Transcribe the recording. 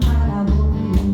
바라보니